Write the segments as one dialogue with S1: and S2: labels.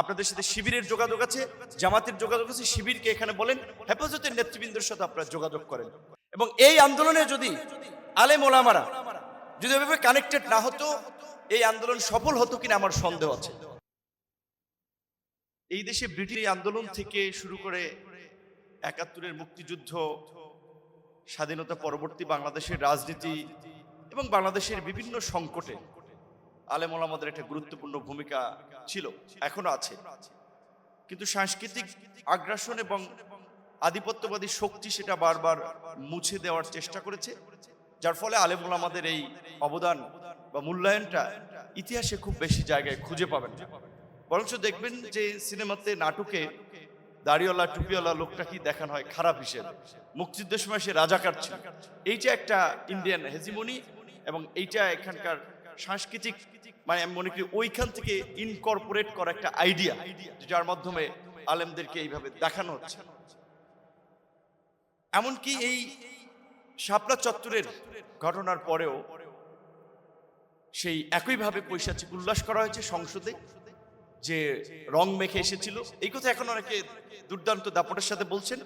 S1: আপনাদের সাথে শিবিরের যোগাযোগ আছে, জামাতের যোগাযোগ আছে, শিবিরকে এখানে বলেন, হেফাজতের নেতৃবৃন্দের সাথে আপনারা যোগাযোগ করেন। এবং এই আন্দোলনে যদি আলেম ওলামারা, যদি এভাবে কানেক্টেড না হতো, এই আন্দোলন সফল হতো কিনা আমার সন্দেহ আছে। এই দেশে ব্রিটিশ আন্দোলন থেকে শুরু করে একাত্তরের মুক্তিযুদ্ধ, স্বাধীনতা পরবর্তী বাংলাদেশের রাজনীতি এবং বাংলাদেশের বিভিন্ন সংকটে আলেম ওলামাদের একটা গুরুত্বপূর্ণ ভূমিকা ছিল, এখনও আছে। কিন্তু সাংস্কৃতিক আগ্রাসন এবং আধিপত্যবাদী শক্তি সেটা বারবার মুছে দেওয়ার চেষ্টা করেছে, যার ফলে আলেম ওলামাদের এই অবদান বা মূল্যায়নটা ইতিহাসে খুব বেশি জায়গায় খুঁজে পাবেন বরঞ্চ দেখবেন যে সিনেমাতে নাটকে দাড়িওয়ালা, টুপিওয়ালা লোকটা কি দেখানো হয় খারাপ হিসেবে। মুক্তিযুদ্ধের সময় সে রাজাকার ছিল। এইটা একটা ইন্ডিয়ান হেজিমনি এবং এইটা এখানকার সাংস্কৃতিক মানে আমি মনে করি ওইখান থেকে ইনকর্পোরেট করা একটা আইডিয়া যার মাধ্যমে আলেমদেরকে এইভাবে দেখানো হচ্ছে। এমনকি এই শাপলা চত্বরের ঘটনার পরেও সেই একইভাবে পৈশাচিক উল্লাস করা হয়েছে সংসদে, যে রং মেখে এসেছিল। এই কথা এখন অনেকে দুর্দান্ত দাপটের সাথে বলছেন।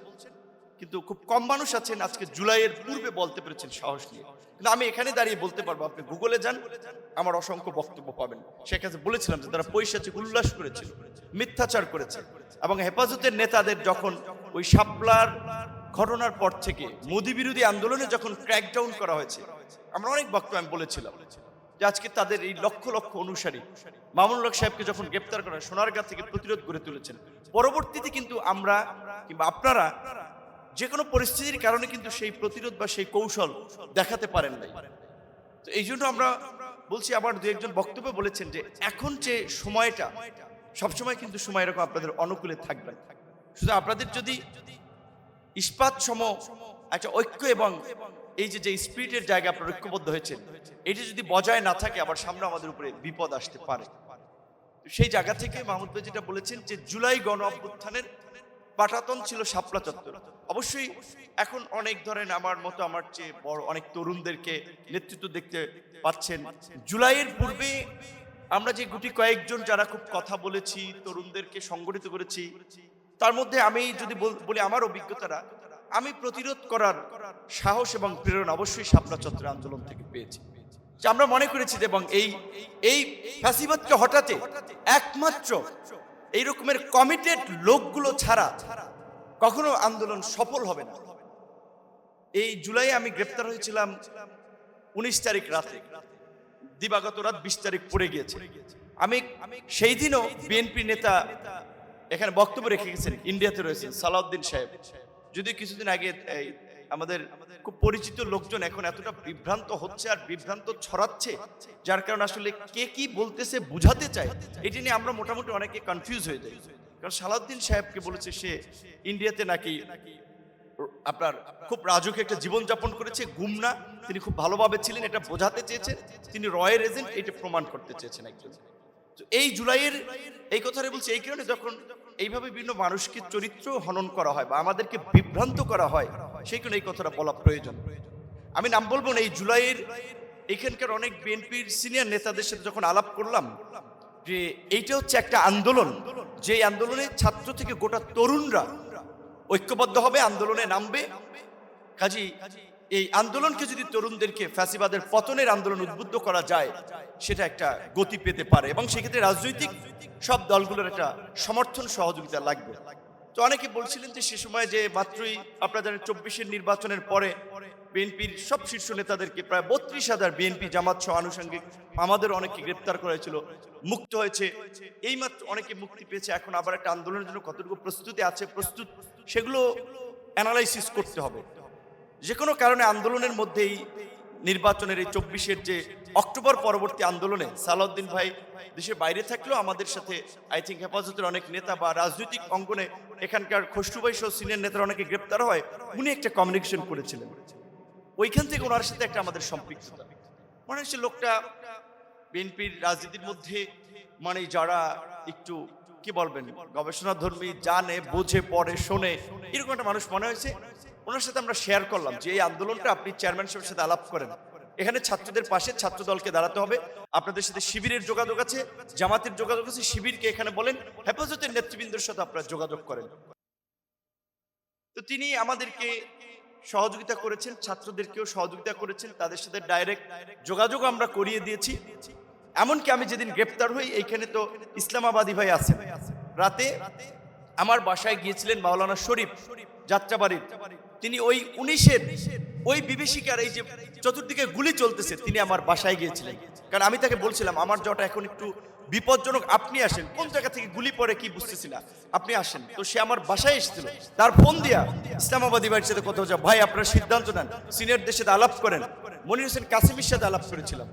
S1: কিন্তু খুব কম মানুষ আছেন, আজকে জুলাইয়ের পূর্বে বলতে পেরেছেন সাহস নিয়ে। কিন্তু আমি এখানে দাঁড়িয়ে বলতে পারব, আপনি গুগলে যান, আমার অসংখ্য বক্তব্য পাবেন। সেখানে বলেছিলাম যে তারা পৈশাচিক উল্লাস করেছিল, মিথ্যাচার করেছে। এবং হেফাজতের নেতাদের যখন ওই শাপলার ঘটনার পর থেকে মোদী বিরোধী আন্দোলনে যখন ক্র্যাকডাউন করা হয়েছে, আমরা অনেক বক্তব্য আমি বলেছিলাম যে আজকে তাদের এই লক্ষ লক্ষ অনুসারী মামুনুল হক সাহেবকে যখন গ্রেপ্তার করা সোনারগাঁ থেকে প্রতিরোধ গড়ে তুলেছেন, পরবর্তীতে কিন্তু আমরা কিংবা আপনারা যে কোনো পরিস্থিতির কারণে কিন্তু সেই প্রতিরোধ বা সেই কৌশল দেখাতে পারেন নাই তো এই জন্য আমরা বলছি, আবার দু একজন বক্তব্য বলেছেন যে এখন যে সময়টা, সবসময় কিন্তু সময় এরকম আপনাদের অনুকূলে থাকবে। শুধু আপনাদের যদি ইস্পাত সম একটা ঐক্য এবং এই যে যে স্পিরিটের জায়গা আপনার ঐক্যবদ্ধ হয়েছেন এটি যদি বজায় না থাকে, আবার সামনে আমাদের উপরে বিপদ আসতে পারে সেই জায়গা থেকে মাহমুদ ভাই যেটা বলেছেন যে, জুলাই গণ অভ্যুত্থানের পাটাতন ছিল শাপলা চত্বর। অবশ্যই এখন অনেক ধরেন আমার মতো আমার চেয়ে বড় অনেক তরুণদেরকে নেতৃত্ব দেখতে পাচ্ছেন। জুলাইয়ের পূর্বে আমরা যে গুটি কয়েকজন যারা খুব কথা বলেছি, তরুণদেরকে সংগঠিত করেছি, তার মধ্যে আমি যদি বল- আমার অভিজ্ঞতাটা আমি প্রতিরোধ করার সাহস এবং প্রেরণা অবশ্যই শাপলা চত্বর আন্দোলন থেকে পেয়েছি। আমরা মনে করেছি এবং এই এই ফ্যাসিবাদকে হঠাতে একমাত্র এই রকমের কমিটেড লোকগুলো ছাড়া কখনো আন্দোলন সফল হবে না। এই জুলাই আমি গ্রেপ্তার হয়েছিলাম উনিশ তারিখ রাতে। দিবাগত রাত বিশ তারিখ পড়ে গিয়েছে। আমি সেই দিনও বিএনপি নেতা এখানে বক্তব্য রেখে গেছেন ইন্ডিয়াতে রয়েছেন, সালাউদ্দিন সাহেব। যদি কিছুদিন আগে আমাদের খুব পরিচিত লোকজন এখন এতটা বিভ্রান্ত হচ্ছে আর বিভ্রান্ত ছড়াচ্ছে, যার কারণে আসলে কে কি বলতেছে বুঝাতে চায়। এটি নিয়ে আমরা মোটামুটি অনেকে কনফিউজ হয়ে যাই। কারণ সালাউদ্দিন সাহেবকে বলেছে সে ইন্ডিয়াতে নাকি আপনার খুব রাজকীয় একটা জীবন যাপন করেছে, গুমনা। তিনি খুব ভালোভাবে ছিলেন, এটা বোঝাতে চেয়েছেন। তিনি রয়ের এজেন্ট এটা প্রমাণ করতে চেয়েছেন একজন। এই জুলাইয়ের, এই কথাটা বলছি এই কারণে যখন এইভাবে বিভিন্ন মানুষকে চরিত্র হনন করা হয় বা আমাদেরকে বিভ্রান্ত করা হয় সেই কারণে এই কথাটা বলা প্রয়োজন। আমি নাম বলব না, এই জুলাইয়ের এখানকার অনেক বিএনপির সিনিয়র নেতাদের সাথে যখন আলাপ করলাম যে এইটা হচ্ছে একটা আন্দোলন, যে আন্দোলনে ছাত্র থেকে গোটা তরুণরা ঐক্যবদ্ধ হবে, আন্দোলনে নামবে। কাজী, এই আন্দোলনকে যদি তরুণদেরকে ফ্যাসিবাদের পতনের আন্দোলন উদ্বুদ্ধ করা যায়, সেটা একটা গতি পেতে পারে এবং সেক্ষেত্রে রাজনৈতিক সব দলগুলোর একটা সমর্থন সহযোগিতা লাগবে। তো অনেকে বলছিলেন যে সে সময় যে মাত্রই আপনারা জানেন চব্বিশের নির্বাচনের পরে বিএনপির সব শীর্ষ নেতাদেরকে প্রায় বত্রিশ হাজার বিএনপি জামাত সহ আনুষঙ্গিক আমাদের অনেকে গ্রেপ্তার করা হয়েছিল মুক্ত হয়েছে। এই মাত্র অনেকে মুক্তি পেয়েছে, এখন আবার একটা আন্দোলনের জন্য কতটুকু প্রস্তুতি আছে, প্রস্তুত, সেগুলো অ্যানালাইসিস করতে হবে। যে কোনো কারণে আন্দোলনের মধ্যেই নির্বাচনের এই চব্বিশের যে অক্টোবর পরবর্তী আন্দোলনে সালাউদ্দিন ভাই দেশের বাইরে থাকলেও আমাদের সাথে আই থিঙ্ক হেফাজতের অনেক নেতা বা রাজনৈতিক অঙ্গনে এখানকার খসরুভাই সহ সিনিয়র নেতারা অনেকে গ্রেপ্তার হয়। উনি একটা কমিউনিকেশন করেছিলেন। ওইখান থেকে ওনার সাথে একটা আমাদের সম্পৃক্ততা। মনে হচ্ছে লোকটা বিএনপির রাজনীতির মধ্যে মানে যারা একটু, কি বলবেন গবেষণা ধর্মী জানে, বোঝে, পড়ে, শোনে, এরকম একটা মানুষ মনে হয়েছে। ওনার সাথে আমরা শেয়ার করলাম যে এই আন্দোলনটা আপনি চেয়ারম্যান সাহেবের সাথে আলাপ করেন। এখানে ছাত্রদের পাশে ছাত্র দলকে দাঁড়াতে হবে। আপনাদের সাথে শিবিরের যোগাযোগ আছে, জামাতের যোগাযোগ আছে। শিবিরকে এখানে বলেন, হেফাজতের নেতৃবৃন্দের সাথে আপনারা যোগাযোগ করেন। তো তিনি আমাদেরকে সহযোগিতা করেছেন, ছাত্রদেরকেও সহযোগিতা করেছেন, তাদের সাথে ডাইরেক্ট যোগাযোগ আমরা করিয়ে দিয়েছি। এমনকি আমি যেদিন গ্রেপ্তার হই, এইখানে তো ইসলামাবাদী ভাই আছেন। রাতে আমার বাসায় গিয়েছিলেন মাওলানা শরীফ যাত্রাবাড়ির। তিনি ওই উনিশের ওই বিভীষিকার এই যে চতুর্দিকে গুলি চলতেছে, তিনি আমার বাসায় গিয়েছিলেন। কারণ আমি তাকে বলছিলাম, আমার যাওয়াটা এখন একটু বিপজ্জনক, আপনি আসেন। কোন জায়গা থেকে গুলি পরে কি বুঝতেছি না আপনি আসেন। তো সে আমার বাসায় এসেছিল। তার ফোন দিয়া ইসলামাবাদী বাড়ির সাথে কথা হচ্ছে ভাই, আপনার সিদ্ধান্ত নেন। সিনিয়রদের সাথে আলাপ করেন। মনির হোসেন কাসিমের সাথে আলাপ করেছিলাম।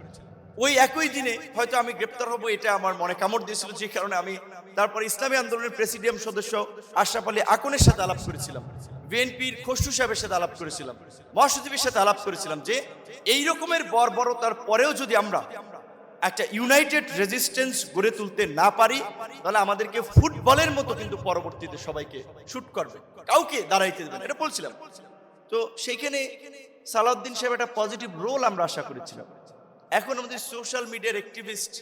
S1: ওই একই দিনে হয়তো আমি গ্রেপ্তার হব, এটা আমার মনে কামড় দিয়েছিল, যে কারণে আমি তারপর ইসলামী আন্দোলনের প্রেসিডিয়াম সদস্য আশরাফ আলী আকনের সাথে আলাপ করেছিলাম, বিএনপির খসরু সাহেবের সাথে আলাপ করেছিলাম, মহাসচিবের সাথে আলাপ করেছিলাম যে এই রকমের বর্বরতার পরেও যদি আমরা একটা ইউনাইটেড রেজিস্ট্যান্স গড়ে তুলতে না পারি, তাহলে আমাদেরকে ফুটবলের মতো কিন্তু পরবর্তীতে সবাইকে শুট করবে, কাউকে দাঁড়াইতে দেবে এটা বলছিলাম। তো সেইখানে সালাউদ্দিন সাহেব একটা পজিটিভ রোল আমরা আশা করেছিলাম। এখন আমাদের সোশ্যাল মিডিয়ার অ্যাক্টিভিস্ট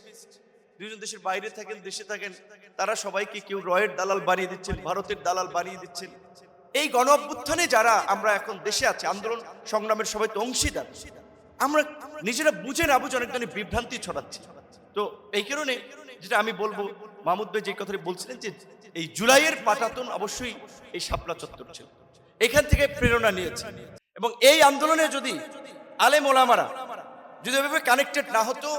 S1: দুজন দেশের বাইরে থাকেন, দেশে থাকেন, তারা সবাইকে কেউ রয়ের দালাল বানিয়ে দিচ্ছেন, ভারতের দালাল বানিয়ে দিচ্ছেন। এই গণ অভ্যুত্থানে যারা আমরা এখন দেশে আছি, আন্দোলন সংগ্রামের সবাই তো অংশীদার, আমরা নিজেরা বুঝে না বুঝে অনেকখানি বিভ্রান্তি ছড়াচ্ছি। তো এই কারণে যেটা আমি বলব, মাহমুদ ভাই যে কথাটি বলছিলেন যে এই জুলাইয়ের পাটাতন অবশ্যই এই শাপলা চত্বর ছিল। এখান থেকে প্রেরণা নিয়েছে। এবং এই আন্দোলনে যদি আলেম ওলামারা যদি ওইভাবে কানেক্টেড না হতো,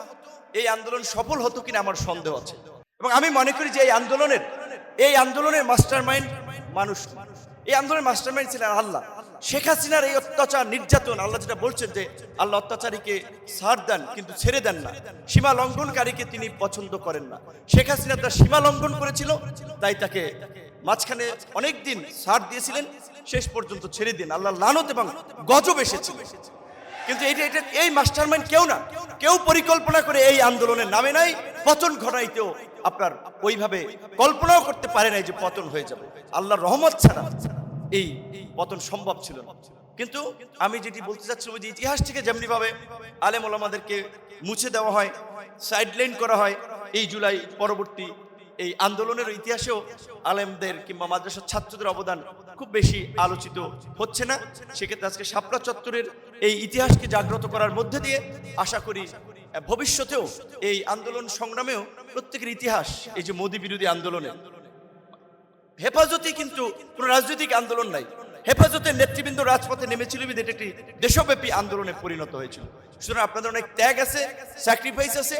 S1: এই আন্দোলন সফল হতো কিনা আমার সন্দেহ আছে। এবং আমি মনে করি যে এই আন্দোলনের এই আন্দোলনের মাস্টার মাইন্ড মানুষ এই আন্দোলনের মাস্টার মাইন্ড ছিলেন আল্লাহ। শেখ হাসিনার এই অত্যাচার নির্যাতন, আল্লাহ যেটা বলছেন যে আল্লাহ অত্যাচারীকে ছাড় দেন, কিন্তু ছেড়ে দেন না। সীমা লঙ্ঘনকারীকে তিনি পছন্দ করেন না। শেখ হাসিনা তার সীমা লঙ্ঘন করেছিল, তাই তাকে মাঝখানে অনেক দিন ছাড় দিয়েছিলেন। শেষ পর্যন্ত ছেড়ে দিন। আল্লাহ লানত এবং গজব এসেছিল কিন্তু এটা এটা এই মাস্টার মাইন্ড কেউ না। কেউ পরিকল্পনা করে এই আন্দোলনের নামে নাই, পতন ঘটাইতেও আপনার ওইভাবে কল্পনাও করতে পারে নাই যে পতন হয়ে যাবে। আল্লাহর রহমত ছাড়া এই পতন সম্ভব ছিল না। কিন্তু আমি যেটি বলতে চাচ্ছি যে ইতিহাস থেকে যেমনি ভাবে ওলামাদেরকে মুছে দেওয়া হয় সাইডলাইন করা হয়, এই জুলাই পরবর্তী এই আন্দোলনের ইতিহাসেও আলেমদের কিংবা মাদ্রাসার ছাত্রদের অবদান খুব বেশি আলোচিত হচ্ছে না। সেক্ষেত্রে আজকে শাপলা চত্বরের এই ইতিহাসকে জাগ্রত করার মধ্যে দিয়ে আশা করি ভবিষ্যতেও এই আন্দোলন সংগ্রামেও প্রত্যেকের ইতিহাস এই যে মোদী বিরোধী আন্দোলনে। হেফাজতে কিন্তু কোনো রাজনৈতিক আন্দোলন নাই। হেফাজতের নেতৃবৃন্দ রাজপথে নেমেছিল এটি একটি দেশব্যাপী আন্দোলনে পরিণত হয়েছিল। সুতরাং আপনাদের অনেক ত্যাগ আছে স্যাক্রিফাইস আছে।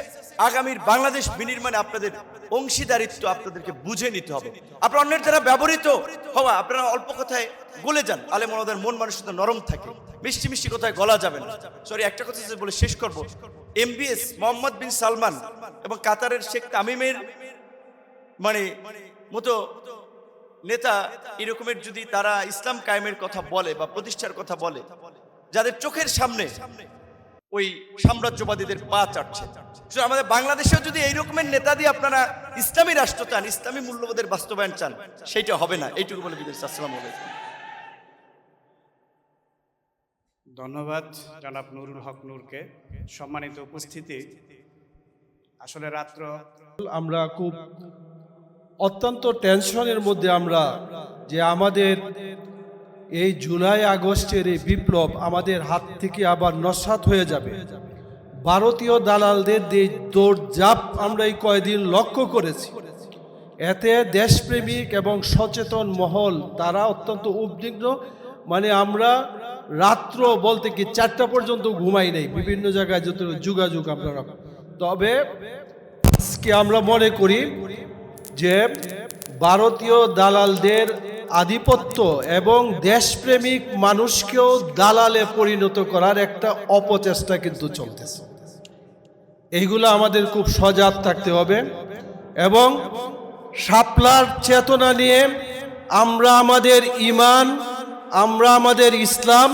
S1: আগামীর বাংলাদেশ বিনির্মাণে আপনাদের অংশীদারিত্ব আপনাদেরকে বুঝে নিতে হবে। আপনার অন্যের দ্বারা ব্যবহৃত হওয়া, আপনারা অল্প কথায় গলে যান আলে মনোদের মন মানুষ নরম থাকে। মিষ্টি মিষ্টি কথায় গলা যাবে না। সরি একটা কথা বলে শেষ করব। এমবিএস মোহাম্মদ বিন সালমান এবং কাতারের শেখ তামিমের মানে মতো নেতা এরকমের যদি তারা ইসলাম কায়েমের কথা বলে বা প্রতিষ্ঠার কথা বলে যাদের চোখের সামনে ওই সাম্রাজ্যবাদীদের পা চাটছে। আমাদের বাংলাদেশেও যদি এই রকমের নেতা দিয়ে আপনারা ইসলামী রাষ্ট্র চান ইসলামী মূল্যবোধের বাস্তবায়ন চান সেইটা হবে না। এইটুকু বলে বিদেশ আসসালাম
S2: ধন্যবাদ জনাব নুরুল হক নূরকে। সম্মানিত উপস্থিতি। আসলে রাত্র
S3: আমরা খুব অত্যন্ত টেনশনের মধ্যে আমরা যে আমাদের এই জুলাই আগস্টের এই বিপ্লব আমাদের হাত থেকে আবার নস্বাত হয়ে যাবে। ভারতীয় দালালদের যে দৌড়জাপ আমরা এই কয়দিন লক্ষ্য করেছি। এতে দেশপ্রেমিক এবং সচেতন মহল তারা অত্যন্ত উদ্বিগ্ন। মানে আমরা রাত্র বলতে কি চারটা পর্যন্ত ঘুমাই নাই। বিভিন্ন জায়গায় যত যোগাযোগ আমরা তবে আজকে আমরা মনে করি যে ভারতীয় দালালদের আধিপত্য এবং দেশপ্রেমিক মানুষকেও দালালে পরিণত করার একটা অপচেষ্টা কিন্তু চলতেছে। এইগুলো আমাদের খুব সজাগ থাকতে হবে এবং শাপলার চেতনা নিয়ে আমরা আমাদের ইমান আমরা আমাদের ইসলাম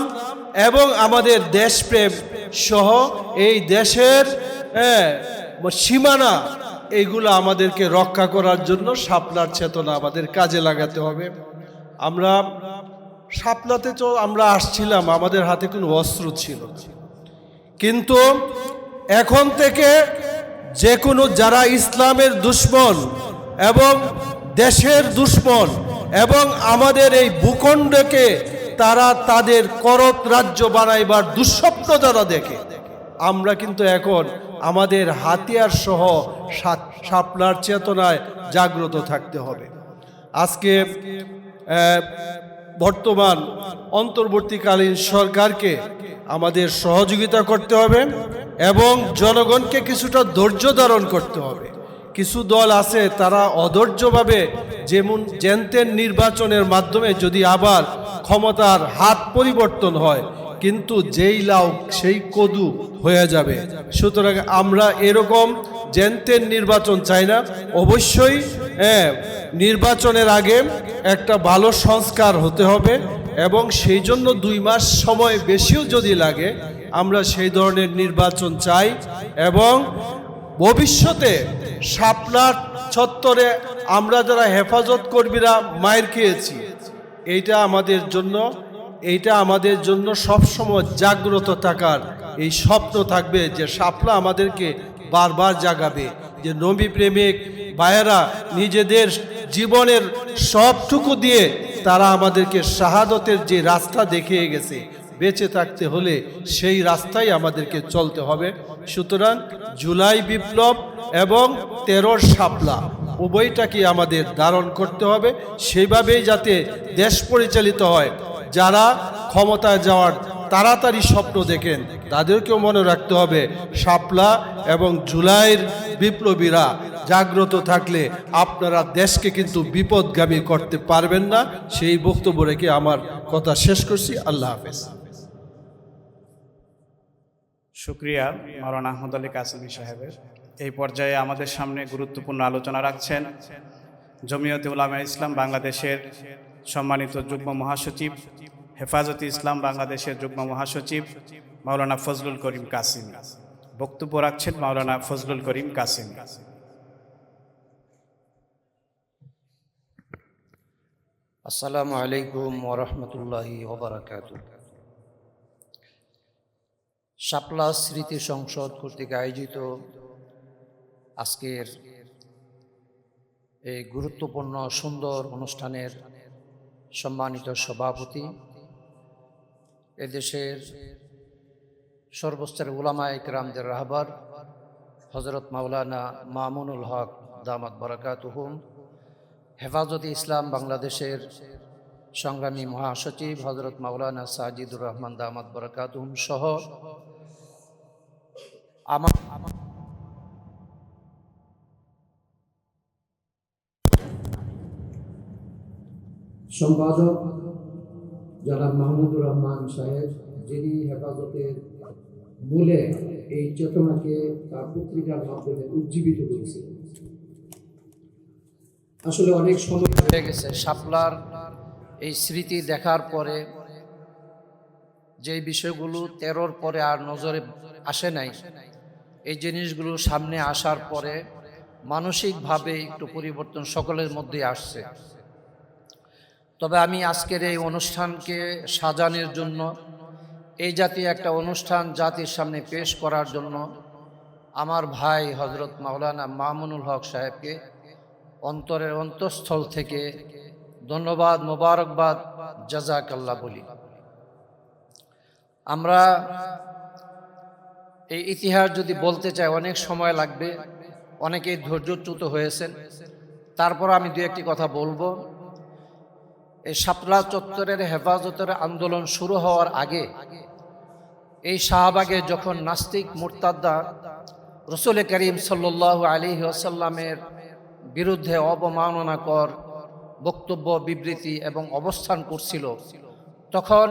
S3: এবং আমাদের দেশপ্রেম সহ এই দেশের হ্যাঁ, সীমানা এইগুলো আমাদেরকে রক্ষা করার জন্য শাপলার চেতনা আমাদের কাজে লাগাতে হবে। আমরা শাপলাতে তো আমরা আসছিলাম, আমাদের হাতে কোনো অস্ত্র ছিল। কিন্তু এখন থেকে যে কোনো যারা ইসলামের দুশ্মন এবং দেশের দুশ্মন এবং আমাদের এই ভূখণ্ডকে তারা তাদের করত রাজ্য বানাইবার দুঃস্বপ্ন যারা দেখে, আমরা কিন্তু এখন আমাদের হাতিয়ার সহ সাপলার চেতনায় জাগ্রত থাকতে হবে। আজকে বর্তমান অন্তর্বর্তীকালীন সরকারকে আমাদের সহযোগিতা করতে হবে এবং জনগণকে কিছুটা ধৈর্য ধারণ করতে হবে। কিছু দল আছে তারা অধৈর্যভাবে যেমন জেনতেন নির্বাচনের মাধ্যমে যদি আবার ক্ষমতার হাত পরিবর্তন হয় কিন্তু যেই লাউ সেই কদু হয়ে যাবে। সুতরাং আমরা এরকম জেনতেন নির্বাচন চাই না। অবশ্যই হ্যাঁ, নির্বাচনের আগে একটা ভালো সংস্কার হতে হবে এবং সেই জন্য দুই মাস সময় বেশিও যদি লাগে আমরা সেই ধরনের নির্বাচন চাই এবং ভবিষ্যতে শাপলার চত্বরে আমরা যারা হেফাজত কর্মীরা মায়ের খেয়েছি এইটা আমাদের জন্য এইটা আমাদের জন্য সবসময় জাগ্রত থাকার এই স্বপ্ন থাকবে যে শাপলা আমাদেরকে বারবার জাগাবে, যে নবী প্রেমিক ভাইয়েরা নিজেদের জীবনের সবটুকু দিয়ে তারা আমাদেরকে শাহাদতের যে রাস্তা দেখিয়ে গেছে, বেঁচে থাকতে হলে সেই রাস্তায় আমাদেরকে চলতে হবে। সুতরাং জুলাই বিপ্লব এবং তেরোর শাপলা উভয়টাকে আমাদের ধারণ করতে হবে। সেইভাবেই যাতে দেশ পরিচালিত হয়। যারা ক্ষমতায় যাওয়ার তাড়াতাড়ি স্বপ্ন দেখেন, তাদেরকেও মনে রাখতে হবে, শাপলা এবং জুলাইয়ের বিপ্লবীরা জাগ্রত থাকলে আপনারা দেশকে কিন্তু বিপদগামী করতে পারবেন না। সেই বক্তব্য রেখে আমার কথা শেষ করছি। আল্লাহ হাফেজ।
S2: শুক্রিয়া মারানা আহমদ আলী কাসিমি সাহেবের। এই পর্যায়ে আমাদের সামনে গুরুত্বপূর্ণ আলোচনা রাখছেন জমিয়তে উলামা ইসলাম বাংলাদেশের সম্মানিত যুগ্ম মহাসচিব, হেফাজতে ইসলাম বাংলাদেশের যুগ্ম মহাসচিব, মাওলানা ফজলুল করিম কাসিম। বক্তব্য রাখছেন মাওলানা ফজলুল করিম কাসিম।
S4: আসসালামু আলাইকুম ওরহমতুল্লাহি ওবরাকাত স্মৃতি সংসদ কর্তৃক আয়োজিত আজকের এই গুরুত্বপূর্ণ সুন্দর অনুষ্ঠানের সম্মানিত সভাপতি, এদেশের সর্বস্তরের উলামা ইকরামদের রাহবার হজরত মাওলানা মামুনুল হক দামাত বরাকাতুহুম হেফাজতে ইসলাম বাংলাদেশের সংগ্রামী মহাসচিব হজরত মাওলানা সাজিদুর রহমান দামাত বরাকাতুম সহ আমার আমার সম্পাদক জনাব মাহমুদুর রহমান সাহেব, যিনি হেফাজতের মূলে এই চেতনাকে তার পত্রিকার মাধ্যমে উজ্জীবিত করেছিলেন। আসলে অনেক সময় হয়ে গেছে, শাপলার এই স্মৃতি দেখার পরে যে বিষয়গুলো তেরোর পরে আর নজরে আসে নাই, এই জিনিসগুলো সামনে আসার পরে মানসিকভাবে একটু পরিবর্তন সকলের মধ্যে আসছে। তবে আমি আজকের এই অনুষ্ঠানকে সাজানোর জন্য, এই জাতীয় একটা অনুষ্ঠান জাতির সামনে পেশ করার জন্য আমার ভাই হজরত মাওলানা মামুনুল হক সাহেবকে অন্তরের অন্তঃস্থল থেকে ধন্যবাদ, মোবারকবাদ জাজাকাল্লাহ বলি। আমরা এই ইতিহাস যদি বলতে চাই, অনেক সময় লাগবে, অনেকেই ধৈর্যচ্যুত হয়েছেন। তারপর আমি দু একটি কথা বলব। এই শাপলা চত্বরের হেফাজতের আন্দোলন শুরু হওয়ার আগে এই শাহবাগে যখন নাস্তিক মুরতাদ্দা রসুল করিম সাল্লাহ আলী আসাল্লামের বিরুদ্ধে অবমাননাকর বক্তব্য, বিবৃতি এবং অবস্থান করছিল, তখন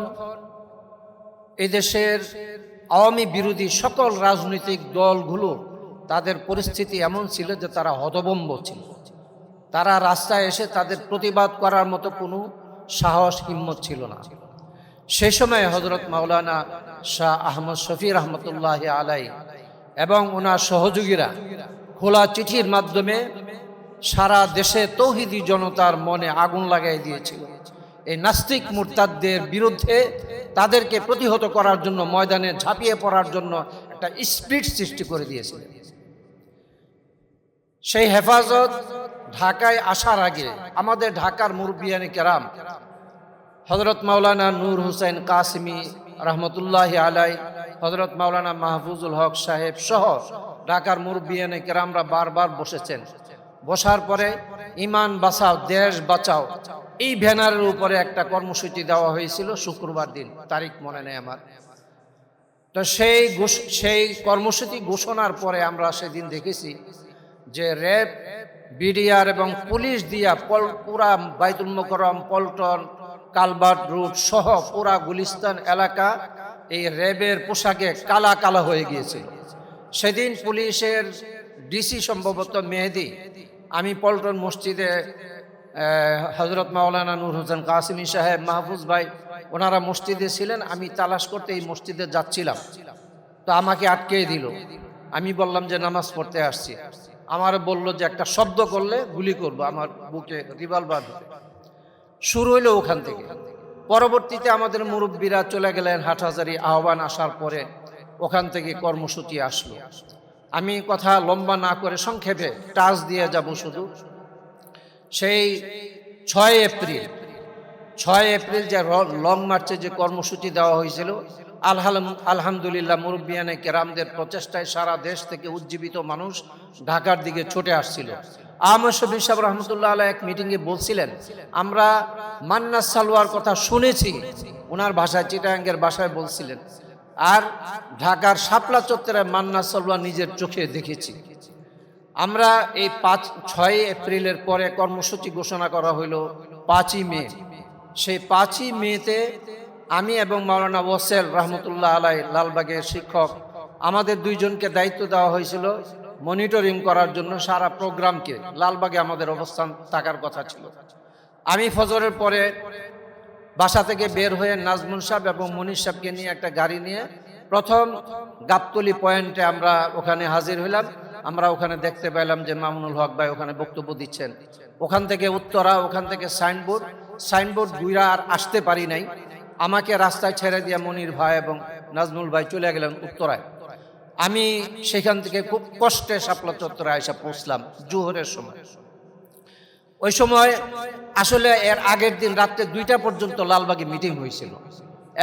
S4: এদেশের আওয়ামী বিরোধী সকল রাজনৈতিক দলগুলো তাদের পরিস্থিতি এমন ছিল যে তারা হতবম্ব ছিল। তারা রাস্তায় এসে তাদের প্রতিবাদ করার মতো কোনো সাহস, হিম্মত ছিল না। সেই সময় হজরত মাওলানা শাহ আহমদ শফি রহমতুল্লাহ আলাই এবং ওনার সহযোগীরা খোলা চিঠির মাধ্যমে সারা দেশে তৌহিদি জনতার মনে আগুন লাগাই দিয়েছিল। এই নাস্তিক মুরতাদদের বিরুদ্ধে তাদেরকে প্রতিহত করার জন্য, ময়দানে ঝাঁপিয়ে পড়ার জন্য একটা স্পিড সৃষ্টি করে দিয়েছিলেন। সেই হেফাজত ঢাকায় আসার আগে আমাদের ঢাকার মুরব্বিয়ানি কেরাম হজরত মাওলানা নূর হুসেন কাসিমি রহমতুল্লাহ আলাই হজরত মাওলানা মাহফুজুল হক সাহেব সহ ঢাকার মুরব্বিয়ানে কেরামরা বারবার বসেছেন। বসার পরে ইমান বাঁচাও, দেশ বাঁচাও, এই ব্যানারের উপরে একটা কর্মসূচি দেওয়া হয়েছিল শুক্রবার দিন, তারিখ মনে নেই আমার। তো সেই সেই কর্মসূচি ঘোষণার পরে আমরা সেদিন দেখেছি যে র্যাব বিডিআর এবং পুলিশ দিয়া পল পুরা বাইতুল মোকরম পল্টন কালবার্ট রুট সহ পুরা গুলিস্তান এলাকা এই র্যাবের পোশাকে কালা কালা হয়ে গিয়েছে। সেদিন পুলিশের ডিসি সম্ভবত মেহেদি, আমি পল্টন মসজিদে হজরত মাওলানা নূর হোসেন কাসিমি সাহেব মাহফুজ ভাই, ওনারা মসজিদে ছিলেন, আমি তালাশ করতে এই মসজিদে যাচ্ছিলাম। তো আমাকে আটকে দিল। আমি বললাম যে নামাজ পড়তে আসছি। আমার বলল যে একটা শব্দ করলে গুলি করব, আমার বুকে রিভলভার শুরু হইল ওখান থেকে। পরবর্তীতে আমাদের মুরব্বীরা চলে গেলেন হাটহাজারি, আহ্বান আসার পরে ওখান থেকে কর্মসূচি আসলো। আমি কথা লম্বা না করে সংক্ষেপে টাচ দিয়ে যাব শুধু। সেই ছয় এপ্রিল ছয় এপ্রিল যে লং মার্চে যে কর্মসূচি দেওয়া হয়েছিল আলহাম আলহামদুলিল্লাহ, মুরব্বিয়ানে কেরামদের প্রচেষ্টায় সারা দেশ থেকে উজ্জীবিত মানুষ ঢাকার দিকে ছুটে আসছিল। আহমদ শফি সাহেব রহমতুল্লাহ আলাহ এক মিটিংয়ে বলছিলেন, আমরা মান্না সালোয়ার কথা শুনেছি। ওনার ভাষায় চিটাঙ্গের ভাষায় বলছিলেন, আর ঢাকার শাপলা চত্বরে মান্না সালোয়ার নিজের চোখে দেখেছি। আমরা এই পাঁচ ছয় এপ্রিলের পরে কর্মসূচি ঘোষণা করা হইল পাঁচই মে। সেই পাঁচই মেতে আমি এবং মাওলানা ওসেল রহমতুল্লাহ আলাই লালবাগের শিক্ষক, আমাদের দুইজনকে দায়িত্ব দেওয়া হয়েছিল মনিটরিং করার জন্য সারা প্রোগ্রামকে। লালবাগে আমাদের অবস্থান থাকার কথা ছিল। আমি ফজরের পরে বাসা থেকে বের হয়ে নাজমুল সাহেব এবং মনির সাহেবকে নিয়ে একটা গাড়ি নিয়ে প্রথম গাবতলি পয়েন্টে আমরা ওখানে হাজির হইলাম। আমরা ওখানে দেখতে পেলাম যে মামুনুল হক ভাই ওখানে বক্তব্য দিচ্ছেন। ওখান থেকে উত্তরা, ওখান থেকে সাইনবোর্ড। সাইনবোর্ড গুইরা আর আসতে পারি নাই। আমাকে রাস্তায় ছেড়ে দিয়ে মনির ভাই এবং নাজমুল ভাই চলে গেলেন উত্তরায়। আমি সেখান থেকে খুব কষ্টে শাপলা চত্বরে এসে পৌঁছলাম জোহরের সময়। ওই সময় আসলে এর আগের দিন রাত্রে দুইটা পর্যন্ত লালবাগে মিটিং হয়েছিল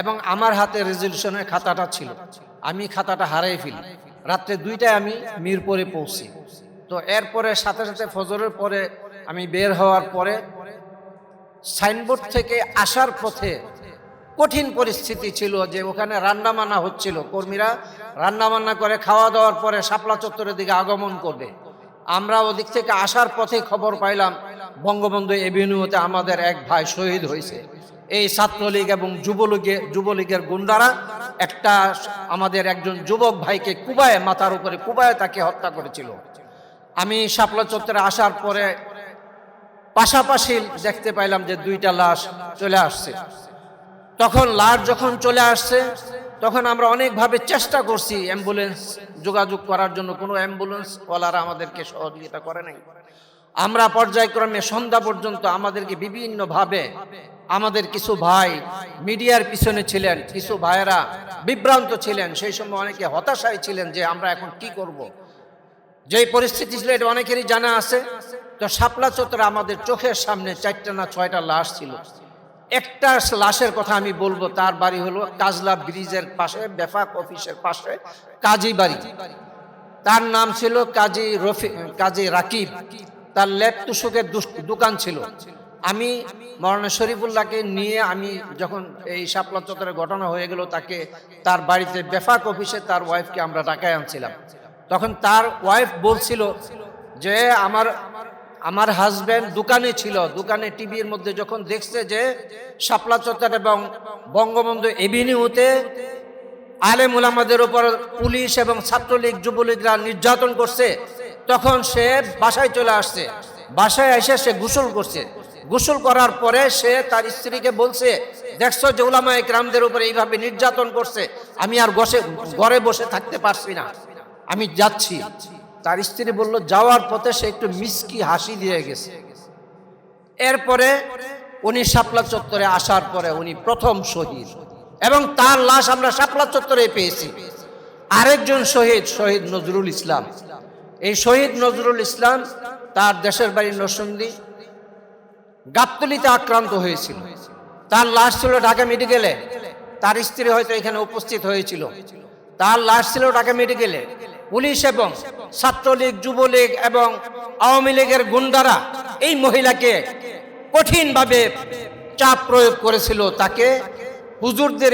S4: এবং আমার হাতে রেজলিউশনের খাতাটা ছিল। আমি খাতাটা হারিয়ে ফেলি। রাত্রে দুইটায় আমি মিরপুরে পৌঁছি। তো এরপরে সাথে সাথে ফজরের পরে আমি বের হওয়ার পরে সাইনবোর্ড থেকে আসার পথে কঠিন পরিস্থিতি ছিল যে ওখানে রান্নাবান্না হচ্ছিল। কর্মীরা রান্নাবান্না করে খাওয়া দাওয়ার পরে শাপলা চত্বরের দিকে আগমন করবে। আমরা ওদিক থেকে আসার পথে খবর পাইলাম, বঙ্গবন্ধু এভিনিউতে আমাদের এক ভাই শহীদ হয়েছে। এই ছাত্রলীগ এবং যুবলীগের যুবলীগের গুন্ডারা একটা আমাদের একজন যুবক ভাইকে কুবায়, মাথার উপরে কুবায় তাকে হত্যা করেছিল। আমি শাপলা চত্বরে আসার পরে পাশাপাশি দেখতে পাইলাম যে দুইটা লাশ চলে আসছে। তখন লাশ যখন চলে আসছে, তখন আমরা অনেকভাবে চেষ্টা করছি অ্যাম্বুলেন্স যোগাযোগ করার জন্য। কোনো অ্যাম্বুলেন্সওয়ালারা আমাদেরকে সহযোগিতা করে নাই। আমরা পর্যায়ক্রমে সন্ধ্যা পর্যন্ত আমাদেরকে বিভিন্নভাবে আমাদের কিছু ভাই মিডিয়ার পিছনে ছিলেন, কিছু ভাইয়েরা বিভ্রান্ত ছিলেন। সেই সময় অনেকে হতাশায় ছিলেন যে আমরা এখন কি করব। যেই পরিস্থিতি ছিল এটা অনেকেরই জানা আছে। তো শাপলা চত্বরে আমাদের চোখের সামনে চারটা না ছয়টা লাশ ছিল। একটা লাশের কথা আমি বলব, তার বাড়ি হলো কাজলা ব্রিজের পাশে, বেফাক অফিসের পাশে, কাজী বাড়ি। তার নাম ছিল কাজী রফি, কাজী রাকিব। তার লেপ তুষকের দোকান ছিল। আমি মৌলানা শরীফুল্লাহকে নিয়ে আমি যখন এই শাপলা চত্বরে ঘটনা হয়ে গেল, তাকে তার বাড়িতে বেফাক অফিসে তার ওয়াইফকে আমরা ডাকায় আনছিলাম। তখন তার ওয়াইফ বলছিল যে, আমার আমার হাজব্যান্ড দোকানে ছিল, দোকানে টিভির মধ্যে যখন দেখছে যে শাপলা চত্বর এবং বঙ্গবন্ধু এভিনিউতে আলেম উলামাদের উপর পুলিশ এবং ছাত্রলীগ, যুবলীগরা নির্যাতন করছে, তখন সে বাসায় চলে আসছে। বাসায় এসে সে গোসল করছে। গোসল করার পরে সে তার স্ত্রীকে বলছে, দেখছ যে উলামা একরামদের উপরে এইভাবে নির্যাতন করছে, আমি আর বসে ঘরে বসে থাকতে পারছি না। আমি যাচ্ছি। তার স্ত্রী বলল, যাওয়ার পথে সে একটু মিষ্কি হাসি দিয়ে গেছে। এরপরে উনি শাপলা চত্বরে আসার পরে উনি প্রথম শহীদ। এবং তার লাশ আমরা শাপলা চত্বরে পেয়েছি। আরেকজন শহীদ শহীদ নজরুল ইসলাম। এই শহীদ নজরুল ইসলাম তার দেশের বাড়ি নরসন্দী গাবতলিতে আক্রান্ত হয়েছিল। তার লাশ ছিল ঢাকা মেডিকেলে। তার স্ত্রী হয়তো এখানে উপস্থিত হয়েছিল। তার লাশ ছিল ঢাকা মেডিকেলে। পুলিশ এবং ছাত্রলীগ যুবলীগ এবং আওয়ামী লীগের গুন্ডারা এই মহিলাকে কঠিনভাবে চাপ প্রয়োগ করেছিল। তাকে হুজুরদের